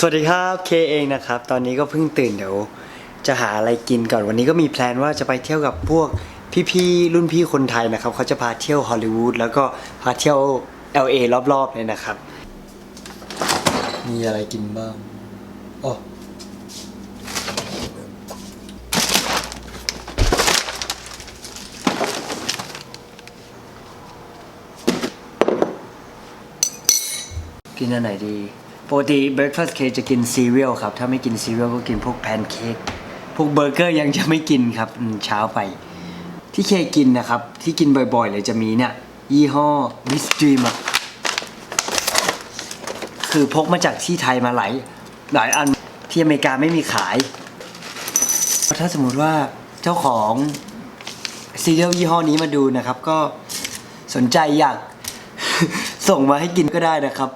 สวัสดีครับเคเองนะครับ ตอนนี้ก็เพิ่งตื่นเดี๋ยว จะหาอะไรกินก่อนวันนี้ก็มีแพลนว่าจะไปเที่ยวกับพวกพี่ๆรุ่นพี่คนไทยนะครับเขาจะพาเที่ยวฮอลลีวูดแล้วก็พาเที่ยว LA รอบๆเลยนะครับ มีอะไรกินบ้างอ๋อกินอันไหนดี ปกติ breakfast cake จะกินซีเรียลครับ ถ้าไม่กินซีเรียลก็กินพวกแพนเค้กพวกเบอร์เกอร์ยังจะไม่กินครับเช้าไป ที่เคกินนะครับ ที่กินบ่อยๆเลยจะมีเนี่ยยี่ห้อบิสตรีมอะคือพกมาจากที่ไทยมาหลายหลายอันที่อเมริกาไม่มีขาย ถ้าสมมุติว่าเจ้าของซีเรียลยี่ห้อนี้มาดูนะครับ ก็สนใจอยากส่งมาให้กินก็ได้นะครับ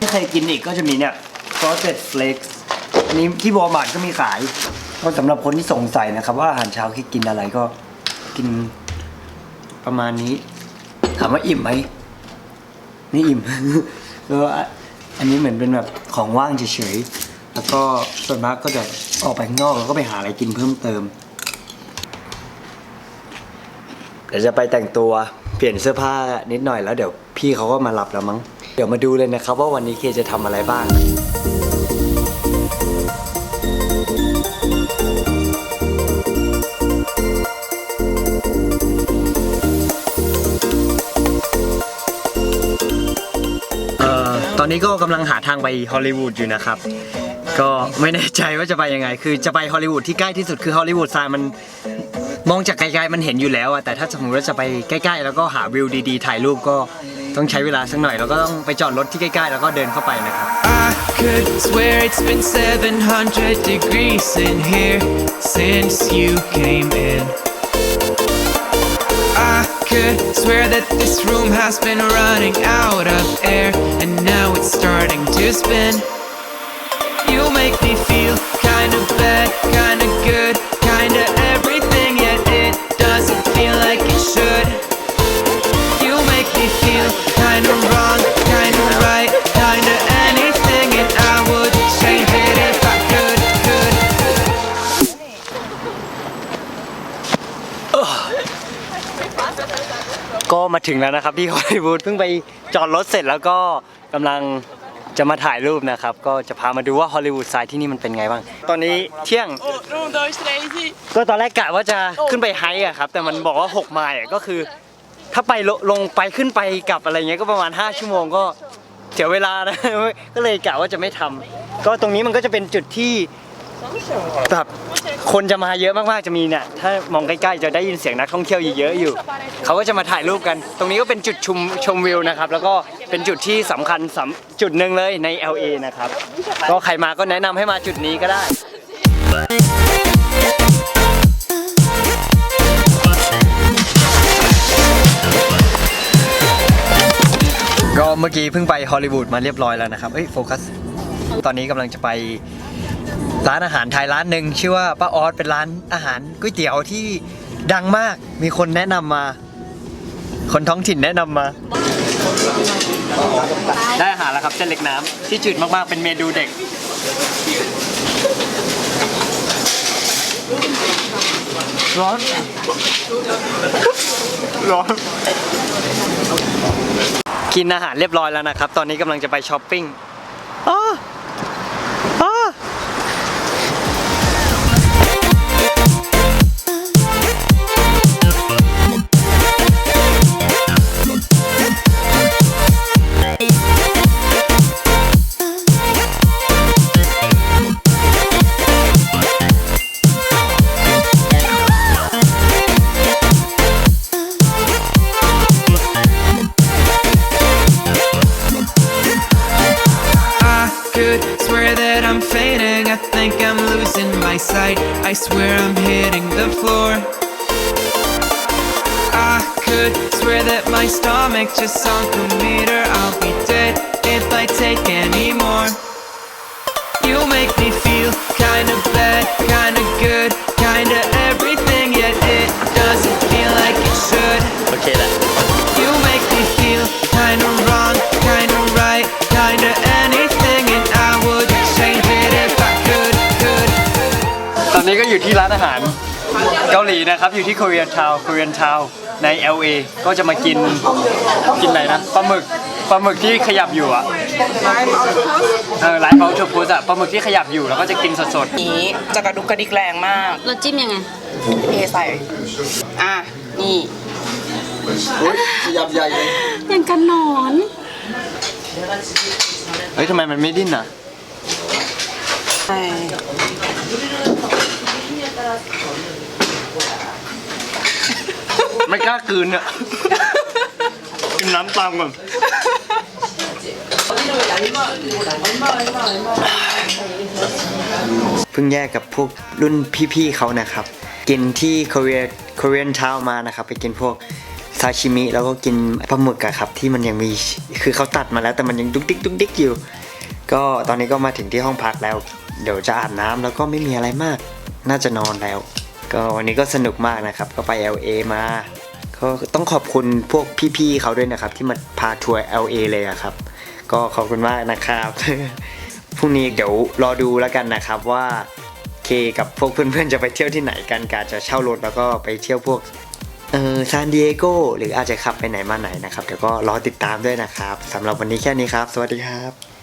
ถ้าใครกินอีกก็จะมีเนี่ย frosted flakes อันนี้ที่วอลมาร์ทก็มีขาย ก็สำหรับคนที่สงสัยนะครับ ว่าอาหารเช้าที่กินอะไรก็กินประมาณนี้ ถามว่าอิ่มไหมไม่อิ่ม แล้วอันนี้เหมือนเป็นแบบของว่างเฉยๆ แล้วก็ส่วนมากก็จะออกไปข้างนอกแล้วก็ไปหาอะไรกินเพิ่มเติม เดี๋ยวจะไปแต่งตัวเปลี่ยนเสื้อผ้านิดหน่อยแล้วเดี๋ยวพี่เขาก็มารับแล้วมั้ง เดี๋ยวมาดูเลยนะครับว่าวันนี้เคจะทำอะไรบ้าง เอ่อตอนนี้ก็กำลังหาทางไปฮอลลีวูดอยู่นะครับ ก็ไม่แน่ใจว่าจะไปยังไง คือจะไปฮอลลีวูดที่ใกล้ที่สุดคือฮอลลีวูดทรายมัน มองจากไกลๆมันเห็นอยู่แล้วอะแต่ถ้าสมมติว่าจะไปใกล้ๆ แล้วก็หาวิวดีๆ ถ่ายรูปก็ต้องใช้เวลาสักหน่อย แล้วก็ต้องไปจอดรถที่ใกล้ๆ แล้วก็เดินเข้าไปนะครับ I could swear it's been 700 degrees in here since you came in. I could swear that this room has been running out of air and now it's starting to spin. You make me feel kinda bad, kinda good, มาถึงแล้วนะครับที่ฮอลลีวูดเพิ่งไปจอดรถเสร็จแล้วก็กำลังจะมาถ่ายรูปนะครับ ก็จะพามาดูว่าฮอลลีวูดไซด์ที่นี่มันเป็นไงบ้าง ตอนนี้เที่ยง ก็ตอนแรกกะว่าจะขึ้นไปไฮค์อะครับ แต่มันบอกว่า 6 ไมล์ก็คือ ถ้าไปลงไปขึ้นไปกลับอะไรเงี้ยก็ประมาณ 5 ชั่วโมงก็เสียเวลานะ ก็เลยกะว่าจะไม่ทำก็ตรงนี้มันก็จะเป็นจุดที่ แบบคนจะมาเยอะมากๆจะมีเนี่ยถ้ามองใกล้ๆจะได้ยินเสียงนักท่องเที่ยวเยอะๆอยู่เขาก็จะมาถ่ายรูปกัน ตรงนี้ก็เป็นจุดชมชมวิวนะครับ แล้วก็เป็นจุดที่สำคัญสำจุดหนึ่งเลยใน LA นะครับ ก็ใครมาก็แนะนำให้มาจุดนี้ก็ได้ ก็เมื่อกี้เพิ่งไปฮอลลีวูดมาเรียบร้อยแล้วนะครับ เอ้ยโฟกัส ตอนนี้กำลังจะไป ร้านอาหารไทยร้านหนึ่งชื่อว่าป้าออสเป็นร้านอาหารก๋วยเตี๋ยวที่ดังมากมีคนแนะนำมา คนท้องถิ่นแนะนำมา ได้อาหารแล้วครับเส้นเล็กน้ำที่จืดมากๆเป็นเมนูเด็ก ร้อน ร้อน กินอาหารเรียบร้อยแล้วนะครับ ตอนนี้กำลังจะไปช้อปปิ้งอ้ออ้อ I'm my sight. I swear I'm hitting the floor. I could swear that my stomach just sunk a meter. I'll be dead if I take any more. You make me feel kinda bad, kinda good, นี้ก็อยู่ที่ร้านอาหารเกาหลีนะครับ อยู่ที่ Korean Town Korean Town ใน LA ก็จะมากินกินอะไรนะปลาหมึกปลาหมึกที่ขยับอยู่อะเออไลฟ์เอาทูพุสอะปลาหมึกที่ขยับอยู่แล้วก็จะกินสดนี้จะกระดุกกระดิกแรงมากเราจิ้มยังไง เทใส่อะนี่ๆยับใหญ่เลยอย่างกันหนอน เฮ้ยทำไมมันไม่ดิ้นอะ ใช่ ไม่กล้ากลืนอะกินน้ำตามก่อนเพิ่งแยกกับพวกรุ่นพี่ๆเขานะครับ กินที่ Korea Korean Town มานะครับ ไปกินพวกซาชิมิแล้วก็กินปลาหมึกอะครับ ที่มันยังมีคือเขาตัดมาแล้ว แต่มันยังดุกดิกดุกดิกอยู่ ก็ตอนนี้ก็มาถึงที่ห้องพักแล้ว เดี๋ยวจะอาบน้ำแล้วก็ไม่มีอะไรมาก น่าจะนอนแล้ว ก็วันนี้ก็สนุกมากนะครับ ก็ไป LA มาก็ต้องขอบคุณพวกพี่ๆเขาด้วยนะครับ ที่มาพาทัวร์ LA เลยอะครับ ก็ขอบคุณมากนะครับพรุ่งนี้เดี๋ยวรอดูแล้วกันนะครับว่าเคกับพวกเพื่อนๆจะไปเที่ยวที่ไหนกันการจะเช่ารถแล้วก็ไปเที่ยวพวกเออซานดิเอโกหรืออาจจะขับไปไหนมาไหนนะครับ เดี๋ยวก็รอติดตามด้วยนะครับสำหรับวันนี้แค่นี้ครับ สวัสดีครับ